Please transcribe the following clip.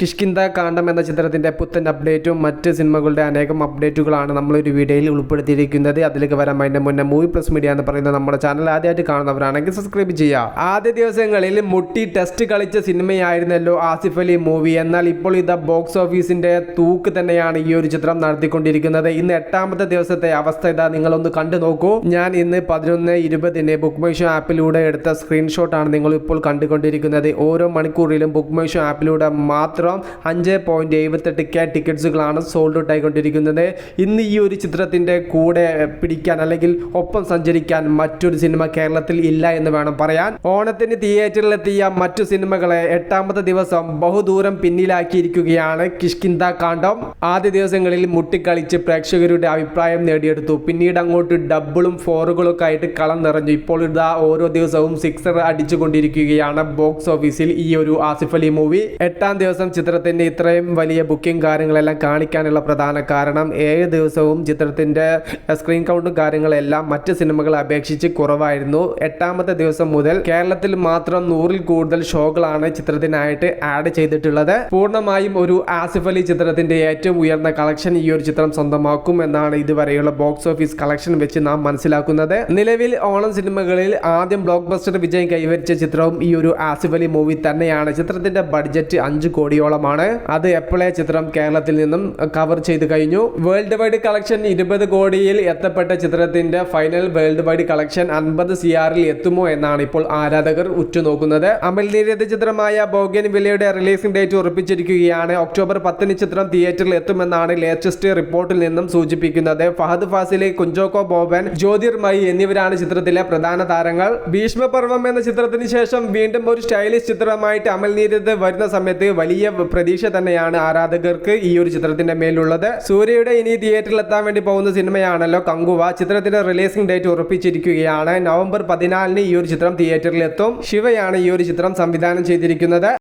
കിഷ്കിന്ത കാണ്ടം എന്ന ചിത്രത്തിന്റെ പുത്തൻ അപ്ഡേറ്റും മറ്റ് സിനിമകളുടെ അനേകം അപ്ഡേറ്റുകളാണ് നമ്മളൊരു വീഡിയോയിൽ ഉൾപ്പെടുത്തിയിരിക്കുന്നത്. അതിലേക്ക് വരാൻ അതിന്റെ മുന്നേ മൂവി പ്ലസ് മീഡിയ എന്ന് പറയുന്ന നമ്മുടെ ചാനൽ ആദ്യമായിട്ട് കാണുന്നവരാണെങ്കിൽ സബ്സ്ക്രൈബ് ചെയ്യുക. ആദ്യ ദിവസങ്ങളിൽ മുട്ടി ടെസ്റ്റ് കളിച്ച സിനിമയായിരുന്നല്ലോ ആസിഫ് അലി മൂവി എന്നാൽ ഇപ്പോൾ ഇത് ബോക്സ് ഓഫീസിന്റെ തൂക്ക് തന്നെയാണ് ഈ ഒരു ചിത്രം നടത്തിക്കൊണ്ടിരിക്കുന്നത്. ഇന്ന് എട്ടാമത്തെ ദിവസത്തെ അവസ്ഥ ഇതാ നിങ്ങളൊന്ന് കണ്ടു നോക്കൂ. ഞാൻ ഇന്ന് പതിനൊന്ന് ഇരുപതിന് ബുക്ക് മൈ ഷോ ആപ്പിലൂടെ എടുത്ത സ്ക്രീൻഷോട്ടാണ് നിങ്ങൾ ഇപ്പോൾ കണ്ടുകൊണ്ടിരിക്കുന്നത്. ഓരോ മണിക്കൂറിലും ബുക്ക് മൈ ഷോ ആപ്പിലൂടെ മാത്രം അഞ്ച് പോയിന്റ് എഴുപത്തെട്ട് കെ ടിക്കറ്റ്സുകളാണ് സോൾഡ് ഔട്ട് ആയിക്കൊണ്ടിരിക്കുന്നത്. ഇന്ന് ഈ ഒരു ചിത്രത്തിന്റെ കൂടെ പിടിക്കാൻ അല്ലെങ്കിൽ ഒപ്പം സഞ്ചരിക്കാൻ മറ്റൊരു സിനിമ കേരളത്തിൽ ഇല്ല എന്ന് വേണം പറയാൻ. ഓണത്തിന് തിയേറ്ററിലെത്തിയ മറ്റു സിനിമകളെ എട്ടാമത്തെ ദിവസം ബഹുദൂരം പിന്നിലാക്കിയിരിക്കുകയാണ് കിഷ്കിന്ത കാണ്ഡം. ആദ്യ ദിവസങ്ങളിൽ മുട്ടിക്കളിച്ച് പ്രേക്ഷകരുടെ അഭിപ്രായം നേടിയെടുത്തു. പിന്നീട് അങ്ങോട്ട് ഡബിളും ഫോറുകളൊക്കെ ആയിട്ട് കളം നിറഞ്ഞു. ഇപ്പോൾ ഇതാ ഓരോ ദിവസവും സിക്സർ അടിച്ചുകൊണ്ടിരിക്കുകയാണ് ബോക്സ് ഓഫീസിൽ ഈ ഒരു ആസിഫ് അലി മൂവി എട്ടാം ദിവസം ചിത്രത്തിന്റെ ഇത്രയും വലിയ ബുക്കിംഗ് കാര്യങ്ങളെല്ലാം കാണിക്കാനുള്ള പ്രധാന കാരണം ഏഴ് ദിവസവും ചിത്രത്തിന്റെ സ്ക്രീൻ കൗണ്ടും കാര്യങ്ങളെല്ലാം മറ്റ് സിനിമകളെ അപേക്ഷിച്ച് കുറവായിരുന്നു. എട്ടാമത്തെ ദിവസം മുതൽ കേരളത്തിൽ മാത്രം നൂറിൽ കൂടുതൽ ഷോകളാണ് ചിത്രത്തിനായിട്ട് ആഡ് ചെയ്തിട്ടുള്ളത്. പൂർണമായും ഒരു ആസിഫ് അലി ചിത്രത്തിന്റെ ഏറ്റവും ഉയർന്ന കളക്ഷൻ ഈ ഒരു ചിത്രം സ്വന്തമാക്കും എന്നാണ് ഇതുവരെയുള്ള ബോക്സ് ഓഫീസ് കളക്ഷൻ വെച്ച് നാം മനസ്സിലാക്കുന്നത്. നിലവിൽ ഓണം സിനിമകളിൽ ആദ്യം ബ്ലോക്ക് ബസ്റ്റർ വിജയം കൈവരിച്ച ചിത്രവും ഈ ഒരു ആസിഫ് അലി മൂവി തന്നെയാണ്. ചിത്രത്തിന്റെ ബഡ്ജറ്റ് അഞ്ച് കോടിയോളമാണ് അത് എപ്പോഴേ ചിത്രം കേരളത്തിൽ നിന്നും കവർ ചെയ്ത് കഴിഞ്ഞു. വേൾഡ് വൈഡ് കളക്ഷൻ ഇരുപത് കോടിയിൽ എത്തപ്പെട്ട ചിത്രത്തിന്റെ ഫൈനൽ വേൾഡ് വൈഡ് കളക്ഷൻ അൻപത് സിആറിൽ എത്തുമോ എന്നാണ് ഇപ്പോൾ ആരാധകർ ഉറ്റുനോക്കുന്നത്. അമൽ ചിത്രമായ ബോഗൻ വിലയുടെ റിലീസിംഗ് ഡേറ്റ് ഉറപ്പിച്ചിരിക്കുകയാണ്. ഒക്ടോബർ പത്തിന് ചിത്രം തിയേറ്ററിൽ എത്തുമെന്നാണ് ലേറ്റസ്റ്റ് റിപ്പോർട്ടിൽ നിന്നും സൂചിപ്പിക്കുന്നത്. ഫഹദ് ഫാസിലെ കുഞ്ചോക്കോ ബോബൻ ജ്യോതിർമയി എന്നിവരാണ് ചിത്രത്തിലെ പ്രധാന താരങ്ങൾ. ഭീഷ്മപർവം എന്ന ചിത്രത്തിന് ശേഷം വീണ്ടും ഒരു സ്റ്റൈലിഷ് ചിത്രമായിട്ട് അമൽ വരുന്ന സമയത്ത് വലിയ പ്രതീക്ഷ തന്നെയാണ് ആരാധകർക്ക് ഈ ഒരു ചിത്രത്തിന്റെ മേലുള്ളത്. സൂര്യയുടെ ഇനി തിയേറ്ററിൽ എത്താൻ വേണ്ടി പോകുന്ന സിനിമയാണല്ലോ കങ്കുവ. ചിത്രത്തിന്റെ റിലീസിംഗ് ഡേറ്റ് ഉറപ്പിച്ചിരിക്കുകയാണ്. നവംബർ പതിനാലിന് ഈ ഒരു ചിത്രം തിയേറ്ററിൽ എത്തും. ശിവയാണ് ഈ ഒരു ചിത്രം സംവിധാനം ചെയ്തിരിക്കുന്നത്.